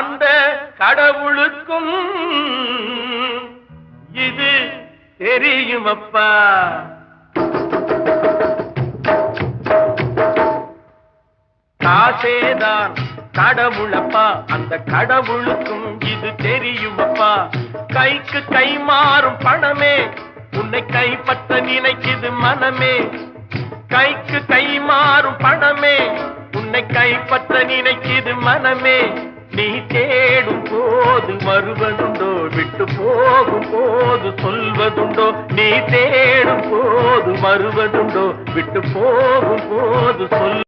அந்த கடவுளுக்கும் இது தெரியுமப்பா. காசேதான் கடவுளப்பா அந்த கடவுளுக்கும் இது தெரியுமப்பா. கைக்கு கை மாறும் பணமே உன்னை கைப்பற்ற நினைக்குது மனமே. கைக்கு கை மாறும் பணமே உன்னை கைப்பற்ற நினைக்குது மனமே. நீ தேடும் போது வருவதுண்டோ விட்டு போகும் போது சொல்வதுண்டோ நீ தேடும் போது வருவதுண்டோ விட்டு போகும் போது சொல்